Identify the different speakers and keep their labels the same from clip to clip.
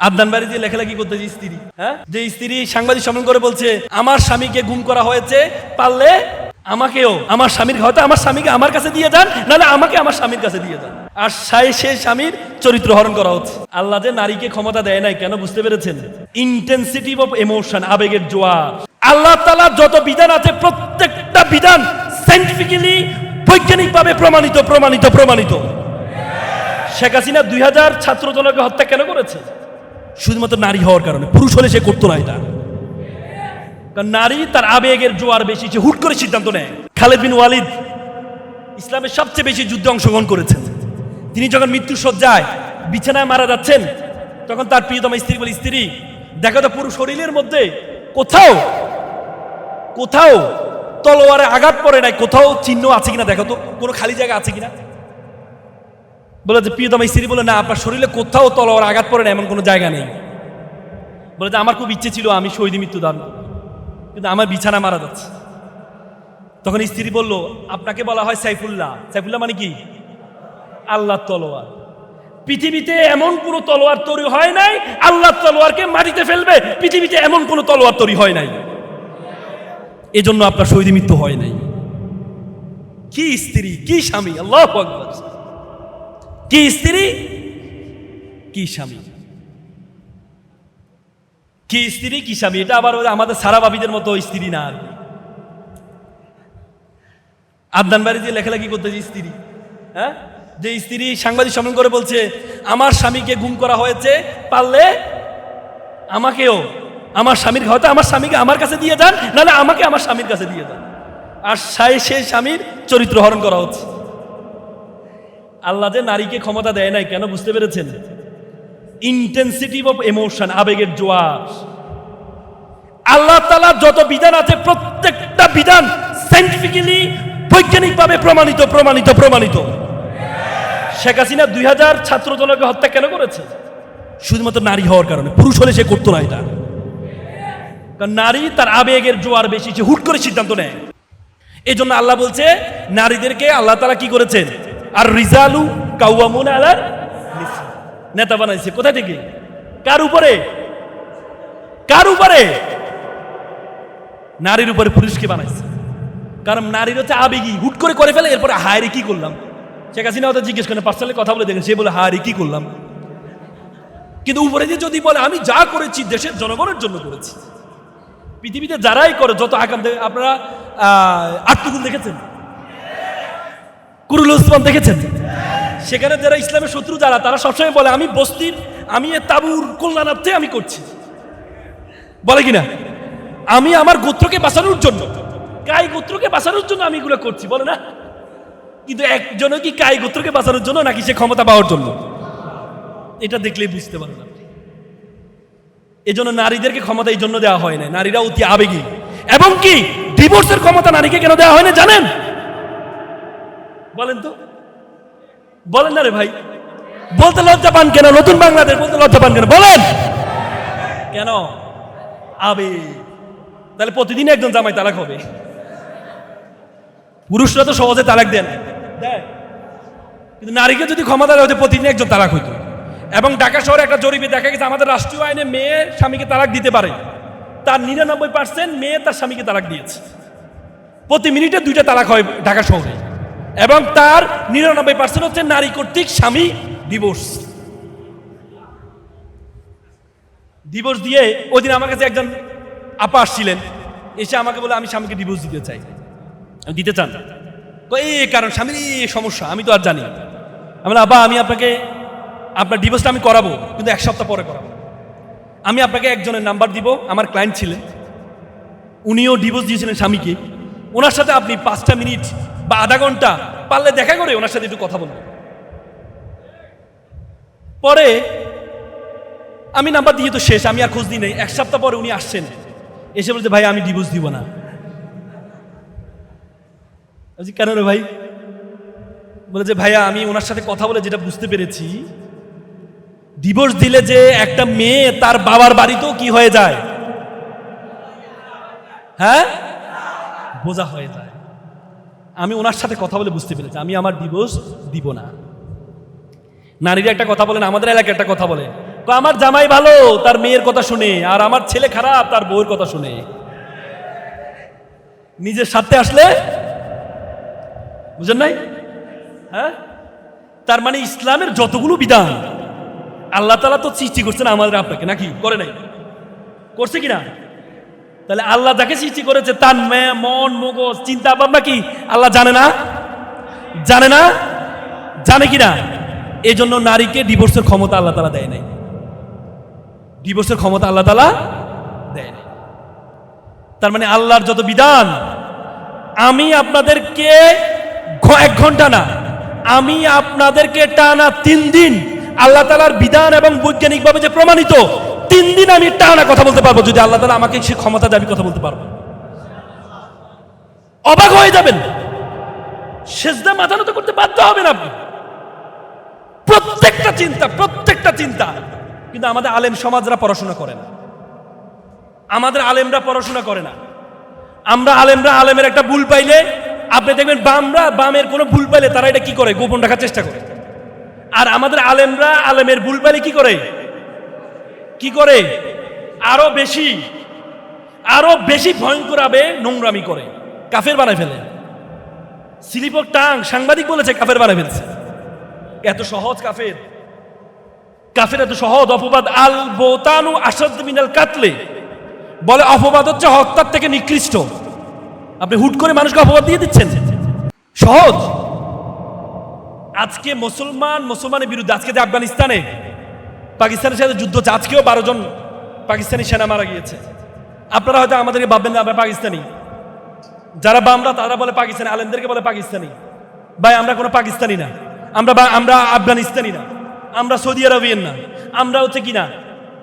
Speaker 1: আদান বাড়ি যে লেখালেখি করতেছে স্ত্রী হ্যাঁ? যে স্ত্রী সাংবাদিক সম্মেলন করে বলছে, আমার স্বামীকে গুম করা হয়েছে, পারলে আমাকেও, আমার স্বামীর, হয়তো আমার স্বামীকে আমার কাছে দিয়ে যান, নাহলে আমাকে আমার স্বামীর কাছে দিয়ে যান। আর সাই সে স্বামীর চরিত্র হরণ করা হচ্ছে। আল্লাহ যে নারীকে ক্ষমতা দেয় নাই, কেন বুঝতে পেরেছেন? ইন্টেন্সিটি অফ এমোশন আবেগের জোয়া আল্লাহ তালা যত বিধান আছে, প্রত্যেকটা বিধান সাইন্টিফিক্যালি বৈজ্ঞানিকভাবে প্রমাণিত প্রমাণিত প্রমাণিত। শেখ হাসিনা দুই হাজার ছাত্র জনকে হত্যা কেন করেছে? শুধুমাত্র নারী হওয়ার কারণে। পুরুষ হলে সে করতো না এটা। কারণ নারী তার আবেগের জোয়ার বেশি, সে হুট করে সিদ্ধান্ত নেয়। খালেদ বিন ওয়ালিদ ইসলামের সবচেয়ে বেশি যুদ্ধে অংশগ্রহণ করেছেন। তিনি যখন মৃত্যুর সজ্জায় বিছানায় মারা যাচ্ছেন, তখন তার প্রিয়তম স্ত্রী বলে, স্ত্রী, দেখো তো পুরো শরীরের মধ্যে কোথাও কোথাও তলোয়ারে আঘাত পড়ে নাই, কোথাও চিহ্ন আছে কিনা দেখো তো, কোনো খালি জায়গা আছে কিনা? বলে যে, প্রিয়তম স্ত্রী বলে, না, আপনার শরীরে কোথাও তলোয়ার আঘাত পড়ে না, এমন কোনো জায়গা নেই। বলে যে, আমার খুব ইচ্ছে ছিল, আমি শহীদ মৃত্যু দান কিন্তু আমার বিছানা মারা যাচ্ছে। তখন স্ত্রী বলল, আপনাকে বলা হয় সাইফুল্লাহ। সাইফুল্লাহ মানে কি? আল্লাহ তলোয়ার। পৃথিবীতে এমন কোনো তলোয়ার তৈরি হয় নাই আল্লাহ তলোয়ারকে মাটিতে ফেলবে, পৃথিবীতে এমন কোনো তলোয়ার তৈরি হয় নাই। এজন্য আপনার শহীদ মৃত্যু হয় নাই। কি স্ত্রী, কি স্বামী, আল্লাহ কি স্ত্রী? কি স্বামী? কি স্ত্রী, কি স্বামী? এটা আবার আমাদের সারা বাবিদের মতো স্ত্রী না আর বাড়ি যে লেখালেখি করতেছে স্ত্রী হ্যাঁ? যে স্ত্রী সাংবাদিক সম্মেলন করে বলছে, আমার স্বামীকে গুম করা হয়েছে, পারলে আমাকেও, আমার স্বামীর হয়তো আমার স্বামীকে আমার কাছে দিয়ে যান, নাহলে আমাকে আমার স্বামীর কাছে দিয়ে যান। আর সাই স্বামীর চরিত্র হরণ করা হচ্ছে। আল্লাহ যে নারীকে ক্ষমতা দেয় নাই, কেন বুঝতে পেরেছেন? ইন্টেন্সিটি অফ এমোশন আবেগের জোয়ার। আল্লাহ তালা যত বিধান আছে, প্রত্যেকটা বিধান সাইন্টিফিক্যালি বৈজ্ঞানিকভাবে প্রমাণিত প্রমাণিত প্রমাণিত। শেখ হাসিনা দুই হাজার ছাত্র জনকে হত্যা কেন করেছে? শুধুমাত্র নারী হওয়ার কারণে, পুরুষ হলে সে করতো না এটা। কারণ নারী তার আবেগের জোয়ার বেশি, সে হুট করে সিদ্ধান্ত নেয়। এই জন্য আল্লাহ বলছে, নারীদেরকে আল্লাহ তালা কি করেছেন? আর রিজালু কাউয়ামুন আলার। নেতা বানাইছে কোথা থেকে? কার উপরে? কার উপরে? নারীর উপরে পুরুষকে বানাইছে। কারণ নারীর হচ্ছে আবেগী। হুট করে করে ফেলে, এরপরে হায়রে কি করলাম? শেখ হাসিনা হয়তো জিজ্ঞেস করেন পার্সোনালি কথা বলে দেখেন, সে বলে হায়রে কি করলাম? কিন্তু উপরে যে যদি বলে, আমি যা করেছি, দেশের জনগণের জন্য করেছি। পৃথিবীতে যারাই করে, যত আকাম আপনারা আটটুকুল দেখেছেন? কুরুল ওসমান দেখেছেন? সেখানে যারা ইসলামের শত্রু যারা, তারা সবসময় বলে, আমি বস্তির, আমি এ তাবুর কল্যাণার্থে আমি করছি। বলে কিনা? আমি আমার গোত্রকে বাঁচানোর জন্য। কাই গোত্রকে বাঁচানোর জন্য আমি এগুলো করছি, বলে না? কিন্তু একজনও কি কাই গোত্রকে বাঁচানোর জন্য, নাকি সে ক্ষমতা পাওয়ার জন্য? এটা দেখলেই বুঝতে পারেন আপনি এজন্য নারীদেরকে ক্ষমতা এই জন্য দেওয়া হয় না নারীরা অতি আবেগী। এবং কি ডিভোর্সের ক্ষমতা নারীকে কেন দেওয়া হয় না জানেন? বলেন তো। বলেন না রে ভাই। বলতে লজ্জা পান কেন? নতুন বাংলাদেশ বলতে লজ্জা পান কেন? বলেন। কেন? আবে। তাহলে প্রতিদিন একজন জামাই তালাক হবে। পুরুষরা তো সহজে তালাক দেন। কিন্তু নারীকে যদি ক্ষমতা দেওয়া হতো প্রতিদিন একজন তালাক হইতো। এবং ঢাকা শহরে একটা জরিপে দেখা গেছে, আমাদের রাষ্ট্রীয় আইনে মেয়ে স্বামীকে তালাক দিতে পারে। তার নিরানব্বই পার্সেন্ট মেয়ে তার স্বামীকে তালাক দিয়েছে। প্রতি মিনিটে দুইটা তালাক হয় ঢাকা শহরে। এবং তার নিরানব্বই পার্সেন্ট হচ্ছে নারী কর্তৃক স্বামী ডিভোর্স ডিভোর্স দিয়ে ওই দিন আমার কাছে একজন আপা আসছিলেন, এসে আমাকে বলে, আমি স্বামীকে ডিভোর্স দিতে চাই। আমি দিতে চান। এই কারণ স্বামীর এই সমস্যা, আমি তো আর জানি আমি আবা আমি আপনাকে, আপনার ডিভোর্সটা আমি করাবো, কিন্তু এক সপ্তাহ পরে করাবো। আমি আপনাকে একজনের নাম্বার দিব, আমার ক্লায়েন্ট ছিলেন। উনিও ডিভোর্স দিয়েছিলেন স্বামীকে। ওনার সাথে আপনি পাঁচটা মিনিট বা আধা ঘণ্টা পারলে দেখা করে ওনার সাথে একটু কথা বলব। পরে আমি নাম্বার দিয়ে তো শেষ, আমি আর খোঁজ দিই নেই। এক সপ্তাহ পরে উনি আসছেন। এসে বলছে, ভাই, আমি ডিভোর্স দিব না। কেন রে ভাই? বলে যে ভাইয়া, আমি ওনার সাথে কথা বলে যেটা বুঝতে পেরেছি ডিভোর্স দিলে যে একটা মেয়ে তার বাবার বাড়িতেও কি হয়ে যায়? হ্যাঁ? বোঝা হয়ে যায়। আমি ওনার সাথে কথা বলে বুঝতে পেরেছি। আমি আমার ডিভোর্স দিব না। নারীরা একটা কথা বলেন আমাদের এলাকায় একটা কথা বলে। আমার জামাই ভালো, তার মেয়ের কথা শুনে, আর আমার ছেলে খারাপ, তার বউয়ের কথা শুনে। নিজের স্বার্থে আসলে? বুঝেন নাই? হ্যাঁ? তার মানে ইসলামের যতগুলো বিধান, আল্লাহ তালা তো সৃষ্টি করছেন আমাদের আপনাকে, নাকি? করে নাই? করছে কিনা? তাহলে আল্লাহ যাকে সৃষ্টি করেছে তার মেয়ে মন, মগজ, চিন্তা, ভাবনা কি? আল্লাহ জানে না? জানে না? জানে কি না? এই জন্য নারীকে ডিভোর্সের ক্ষমতা আল্লাহ তালা দেয় নাই। ডিভোর্সের ক্ষমতা আল্লাহ তালা দেয় নাই। তার মানে আল্লাহর যত বিধান, আমি আপনাদেরকে এক ঘণ্টা না, আমি আপনাদেরকে টানা তিন দিন আল্লাহ তালার বিধান এবং বৈজ্ঞানিকভাবে যে প্রমাণিত তিন দিন আমি টানা কথা বলতে পারব। যদি আল্লাহ তালা আমাকে সে ক্ষমতা দেয়, আমি কথা বলতে পারব। অবাক হয়ে যাবেন। সেজদা মাথা নত করতে বাধ্য হবেন আপনি। প্রত্যেকটা চিন্তা প্রত্যেকটা চিন্তা। কিন্তু আমাদের আলেম সমাজরা পড়াশোনা করে না। আমাদের আলেমরা পড়াশোনা করে না। আমরা আলেমরা আলেমের একটা ভুল পাইলে, আপনি দেখবেন বামরা বামের কোনো ভুল পাইলে তারা এটা কি করে? গোপন রাখার চেষ্টা করে। আর আমাদের আলেমরা আলেমের ভুল পাইলে কি করে? কি করে? আরও বেশি আরও বেশি ভয়ঙ্কর ভাবে নোংরামি করে। কাফের বানায় ফেলে। স্লিপর টাং, সাংবাদিক বলেছে কাফের বানায় ফেলছে। এত সহজ কাফের। কাফের এত সহজ অপবাদ। আল বোতানু আসাদ মিনাল কাতলে। বলে অপবাদ হচ্ছে হত্যার থেকে নিকৃষ্ট। আপনি হুট করে মানুষকে অপবাদ দিয়ে দিচ্ছেন। সহজ। আজকে মুসলমান, মুসলমানের বিরুদ্ধে, আজকে যে আফগানিস্তানে পাকিস্তানের সাথে যুদ্ধ হচ্ছে। আজকেও বারো জন পাকিস্তানি সেনা মারা গিয়েছে। আপনারা হয়তো আমাদেরকে ভাববেন না, আমরা পাকিস্তানি। যারা বামরা, তারা বলে পাকিস্তানি, আলেমদেরকে বলে পাকিস্তানি। ভাই, আমরা কোনো পাকিস্তানি না। আমরা বা আমরা আফগানিস্তানি না। আমরা সৌদি আরবিয়ান না। আমরা হচ্ছে কি না?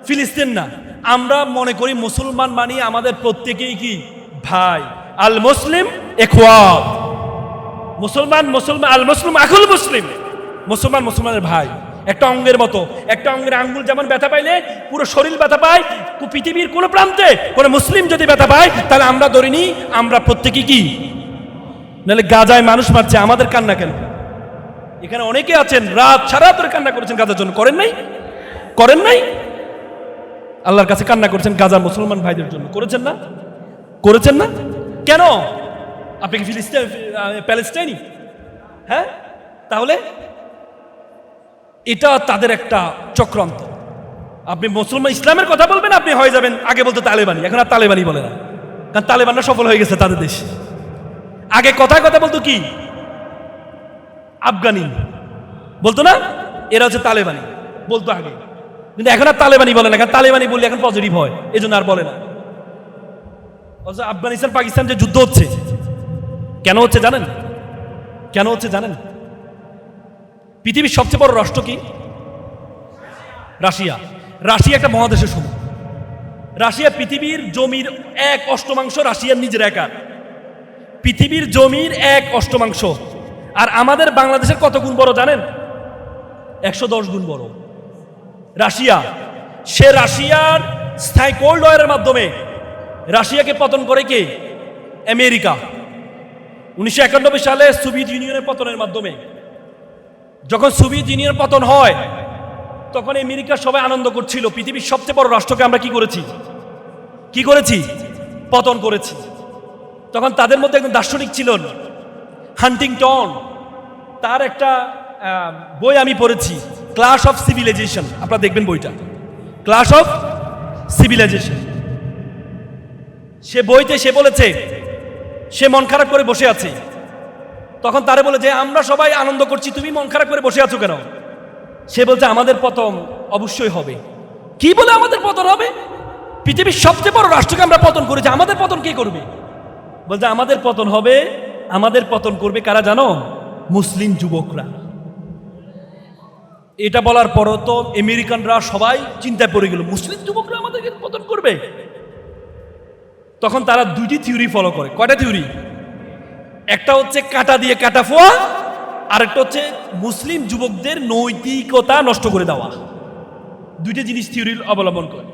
Speaker 1: ফিলিস্তিন না। আমরা মনে করি মুসলমান মানি আমাদের প্রত্যেকেই কি? ভাই। আল মুসলিম এখওয়াত মুসলমান মুসলমান আল মুসলিম আকুল মুসলিম। মুসলমান, মুসলমানের ভাই। একটা অঙ্গের মতো, একটা অঙ্গের আঙ্গুল যেমন ব্যথা পাইলে, পুরো শরীর ব্যথা পায় পৃথিবীর কোনো প্রান্তে কোনো মুসলিম যদি ব্যথা পায়, তাহলে আমরা ধরিনি, আমরা প্রত্যেকে কি? নাহলে গাজায় মানুষ মারছে, আমাদের কান্না কেন? এখানে অনেকে আছেন, রাত সারা ধরে কান্না করেছেন গাজার জন্য। করেন নাই? করেন নাই? আল্লাহর কাছে কান্না করেছেন গাজার মুসলমান ভাইদের জন্য। করেছেন না? করেছেন না? কেন? আপনি কি ফিলিস্তিন প্যালেস্টাইনি? হ্যাঁ? তাহলে? এটা তাদের একটা চক্রান্ত। আপনি মুসলমান, ইসলামের কথা বলবেন, আপনি হয়ে যাবেন। আগে বলতো তালেবানি, এখন আর তালেবানি বলে না। কারণ তালেবানরা সফল হয়ে গেছে তাদের দেশে। আগে কথায় কথা বলতো কি? আফগানি। বলতো না? এরা হচ্ছে তালেবানি। বলতো আগে। কিন্তু এখন আর তালেবানি বলে না। কারণ তালেবানি বললে এখন পজিটিভ হয়। এই জন্য আর বলে না। অথচ আফগানিস্তান, পাকিস্তান যে যুদ্ধ হচ্ছে, কেন হচ্ছে জানেন? কেন হচ্ছে জানেন? পৃথিবীর সবচেয়ে বড় রাষ্ট্র কি? রাশিয়া। রাশিয়া একটা মহাদেশের সময়। রাশিয়া পৃথিবীর জমির এক অষ্টমাংশ রাশিয়ার নিজের একার। পৃথিবীর জমির এক অষ্টমাংশ। আর আমাদের বাংলাদেশের কত গুণ বড় জানেন? একশো দশ গুণ বড়। রাশিয়া। সে রাশিয়ার স্থায়ী কোল্ড ওয়ারের মাধ্যমে রাশিয়াকে পতন করে কে? আমেরিকা। উনিশশো একানব্বই সালে সোভিয়েত ইউনিয়নের পতনের মাধ্যমে। যখন সোভিয়েত ইউনিয়নের পতন হয়, তখন আমেরিকা সবাই আনন্দ করছিল। পৃথিবীর সবচেয়ে বড় রাষ্ট্রকে আমরা কি করেছি? কি করেছি? পতন করেছি। তখন তাদের মধ্যে একজন দার্শনিক ছিলেন, হান্টিংটন। তার একটা বই আমি পড়েছি, ক্লাস অফ সিভিলাইজেশন। আপনারা দেখবেন বইটা। Class of civilisation. সে বইতে সে বলেছে, সে মন খারাপ করে বসে আছে। তখন তারে বলে, যে আমরা সবাই আনন্দ করছি, তুমি মন খারাপ করে বসে আছো কেন? সে বলছে, আমাদের পতন অবশ্যই হবে। কি বলে আমাদের পতন হবে? পৃথিবীর সবচেয়ে বড় রাষ্ট্রকে আমরা পতন করেছি, আমাদের পতন কে করবে? বলছে, আমাদের পতন হবে, আমাদের পতন করবে কারা জানো? মুসলিম যুবকরা। এটা বলার পরও তো আমেরিকানরা সবাই চিন্তায় পড়ে গেল, মুসলিম যুবকরা আমাদেরকে পতন করবে? তখন তারা দুইটি থিওরি ফলো করে। কয়টা থিওরি? একটা হচ্ছে কাটা দিয়ে কাটা ফোয়া, আরেকটা হচ্ছে মুসলিম যুবকদের নৈতিকতা নষ্ট করে দেওয়া। দুইটা জিনিস থিওরি অবলম্বন করে।